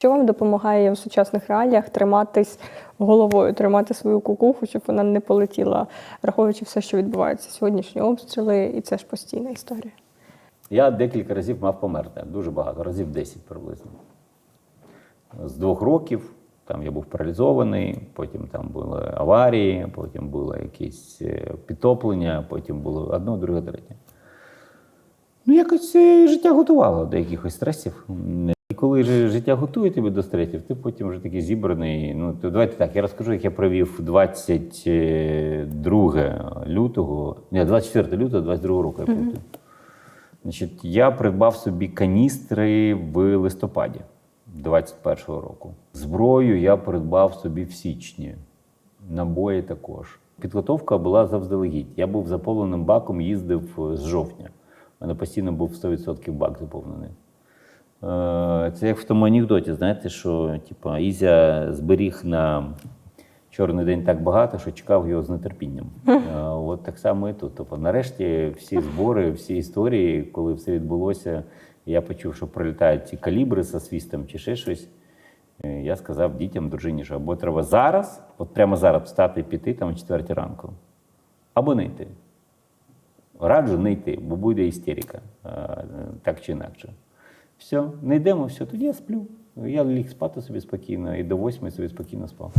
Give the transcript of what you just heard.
Що вам допомагає в сучасних реаліях триматись головою, тримати свою кукуху, щоб вона не полетіла, враховуючи все, що відбувається сьогоднішні обстріли, і це ж постійна історія. Я декілька разів мав померти, дуже багато, разів 10 приблизно. З двох років там я був паралізований, потім там були аварії, потім було якісь е, підтоплення, потім було одно, друге, третє. Ну, якось е, життя готувало до якихось стресів. Коли ж життя готує тебе до стресів, ти потім вже такий зібраний. Ну, то давайте так, я розкажу, як я провів 22 лютого, ні, 24 лютого 22 року я плутаю. Значить, я придбав собі каністри в листопаді 21-го року. Зброю я придбав собі в січні, набої також. Підготовка була завздалегідь. Я був заповненим баком, їздив е, з жовтня. У мене постійно був 100% бак заповнений. Е, Це як в тому анекдоті, знаєте, що типу, Ізя зберіг на чорний день так багато, що чекав його з нетерпінням. Е, От так само і тут. Тобто, нарешті всі збори, всі історії, коли все відбулося, я почув, що прилітають ці калібри зі свістом чи ще щось. Е, Я сказав дітям, дружині, що або треба зараз, от прямо зараз встати і піти там о четвертій ранку, або не йти. Раджу не йти, бо буде істерика, так чи інакше. Все, не йдемо, все, тоді я сплю. Я ліг спати собі спокійно і до восьми собі спокійно спав.